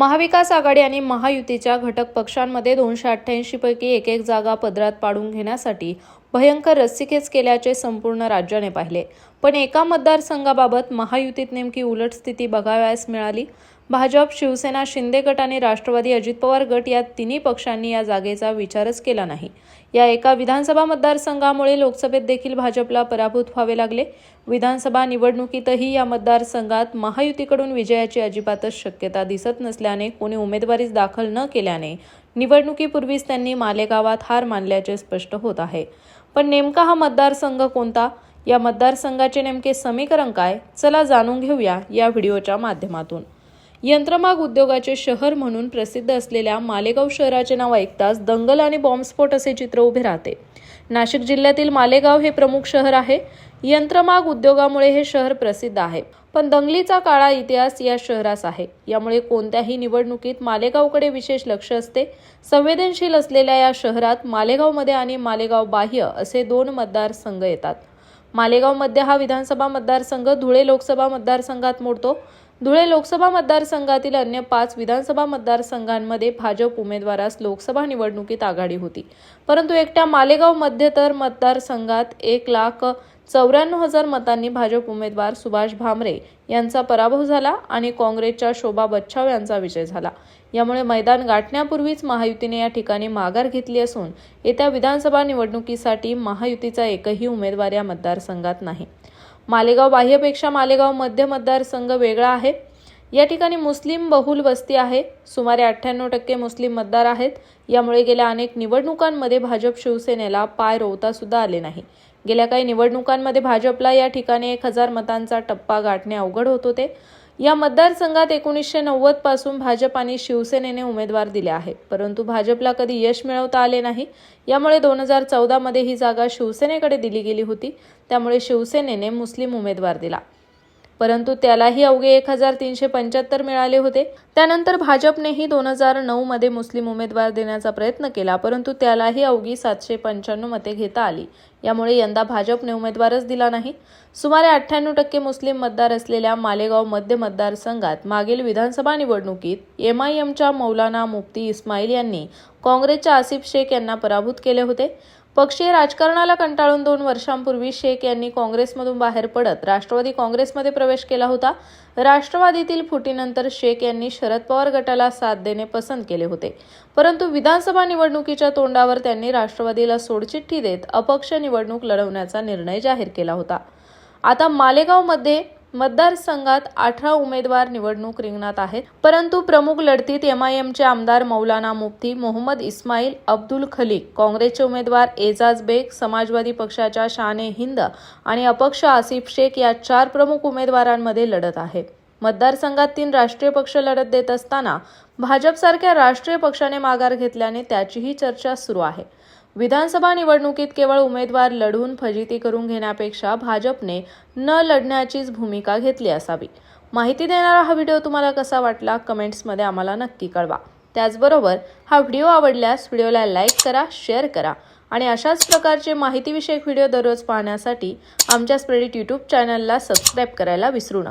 महाविकास आघाडी आणि महायुतीच्या घटक पक्षांमध्ये दोनशे अठ्ठ्याऐंशी पैकी एक एक जागा पदरात पाडून घेण्यासाठी भयंकर रस्सीखेच केल्याचे संपूर्ण राज्याने पाहिले. पण एका मतदारसंघाबाबत महायुतीत नेमकी उलट स्थिती बघावयास मिळाली. भाजप शिवसेना शिंदे गट आणि राष्ट्रवादी अजित पवार गट या तिन्ही पक्षांनी या जागेचा विचारच केला नाही. या एका विधानसभा मतदारसंघामुळे लोकसभेत देखील भाजपला पराभूत व्हावे लागले. विधानसभा निवडणुकीतही या मतदारसंघात महायुतीकडून विजयाची अजिबातच शक्यता दिसत नसल्याने कोणी उमेदवारीच दाखल न केल्याने निवडणुकीपूर्वीच त्यांनी मालेगावात हार मानल्याचे स्पष्ट होत आहे. पण नेमका हा मतदारसंघ कोणता? या मतदारसंघाचे नेमके समीकरण काय? चला जाणून घेऊया या व्हिडिओच्या माध्यमातून. यंत्रमाग उद्योगाचे शहर म्हणून प्रसिद्ध असलेल्या मालेगाव शहराचे नाव ऐकताच दंगल आणि बॉम्बस्फोट असे चित्र उभे राहते. नाशिक जिल्ह्यातील मालेगाव हे प्रमुख शहर आहे. यंत्रमाग उद्योगामुळे हे शहर प्रसिद्ध आहे. पण दंगलीचा काळा इतिहास या शहरास आहे. यामुळे कोणत्याही निवडणुकीत मालेगावकडे विशेष लक्ष असते. संवेदनशील असलेल्या या शहरात मालेगावमध्ये आणि मालेगाव बाह्य असे दोन मतदारसंघ येतात. मालेगावमध्ये हा विधानसभा मतदारसंघ धुळे लोकसभा मतदारसंघात मोडतो. धुळे लोकसभा मतदारसंघातील अन्य पाच विधानसभा मतदारसंघांमध्ये भाजप उमेदवारास लोकसभा निवडणुकीत आघाडी होती. परंतु एकट्या मालेगाव मध्यतर मतदारसंघात एक लाख चौऱ्याण्णव हजार मतांनी भाजप उमेदवार सुभाष भामरे यांचा पराभव झाला आणि काँग्रेसच्या शोभा बच्छाव यांचा विजय झाला. यामुळे मैदान गाठण्यापूर्वीच महायुतीने या ठिकाणी माघार घेतली असून येत्या विधानसभा निवडणुकीसाठी महायुतीचा एकही उमेदवार या मतदारसंघात नाही. मालेगाव बाह्यपेक्षा मालेगाव मध्य मतदारसंघ वेगळा आहे. या ठिकाणी मुस्लिम बहुल वस्ती आहे. सुमारे अठ्ठ्याण्णव टक्के मुस्लिम मतदार आहेत. यामुळे गेल्या अनेक निवडणुकांमध्ये भाजप शिवसेनेला पाय रोवता सुद्धा आले नाही. गेल्या काही निवडणुकांमध्ये भाजपला या ठिकाणी एक हजार मतांचा टप्पा गाठणे अवघड होत होते. या मतदारसंघात एकोणीसशे नव्वदपासून भाजप आणि शिवसेनेने उमेदवार दिले आहेत. परंतु भाजपला कधी यश मिळवता आले नाही. यामुळे दोन हजार चौदामध्ये ही जागा शिवसेनेकडे दिली गेली होती. त्यामुळे शिवसेनेने मुस्लिम उमेदवार दिला. परंतु त्यालाही अवघे एक हजार तीनशे पंच्याहत्तर मिळाले होते. त्यानंतर भाजपनेही दोन हजार नऊ मध्ये मुस्लिम उमेदवार देण्याचा प्रयत्न केला परंतु त्यालाही अवघी सातशे पंच्याण्णव मते घेता आली. यामुळे यंदा भाजपने उमेदवारच दिला नाही. सुमारे अठ्ठ्याण्णव टक्के मुस्लिम मतदार असलेल्या मालेगाव मध्य मतदारसंघात मागील विधानसभा निवडणुकीत एम आय एमच्या मौलाना मुफ्ती इस्माईल यांनी काँग्रेसच्या आसिफ शेख यांना पराभूत केले होते. पक्षीय राजकारणाला कंटाळून दोन वर्षांपूर्वी शेख यांनी काँग्रेसमधून बाहेर पडत राष्ट्रवादी काँग्रेसमध्ये प्रवेश केला होता. राष्ट्रवादीतील फुटीनंतर शेख यांनी शरद पवार गटाला साथ देणे पसंत केले होते. परंतु विधानसभा निवडणुकीच्या तोंडावर त्यांनी राष्ट्रवादीला सोडचिठ्ठी देत अपक्ष निवडणूक लढवण्याचा निर्णय जाहीर केला होता. आता मालेगावमध्ये मतदारसंघात अठरा उमेदवार निवडणूक रिंगणात आहेत. परंतु प्रमुख लढतीत एमआयएमचे आमदार मौलाना मुफ्ती मोहम्मद इस्माईल अब्दुल खलीक काँग्रेसचे उमेदवार एजाज बेग समाजवादी पक्षाच्या शाने हिंद आणि अपक्ष आसिफ शेख या चार प्रमुख उमेदवारांमध्ये लढत आहे. मतदारसंघात तीन राष्ट्रीय पक्ष लढत देत असताना भाजपसारख्या राष्ट्रीय पक्षाने माघार घेतल्याने त्याचीही चर्चा सुरू आहे. विधानसभा निवडणुकीत केवळ उमेदवार लढून फजिती करून घेण्यापेक्षा भाजपने न लढण्याचीच भूमिका घेतली असावी. माहिती देणारा हा व्हिडिओ तुम्हाला कसा वाटला कमेंट्समध्ये आम्हाला नक्की कळवा. त्याचबरोबर हा व्हिडिओ आवडल्यास व्हिडिओला लाईक करा शेअर करा आणि अशाच प्रकारचे माहितीविषयक व्हिडिओ दररोज पाहण्यासाठी आमच्या स्प्रेडिट यूट्यूब चॅनलला सबस्क्राईब करायला विसरू नका.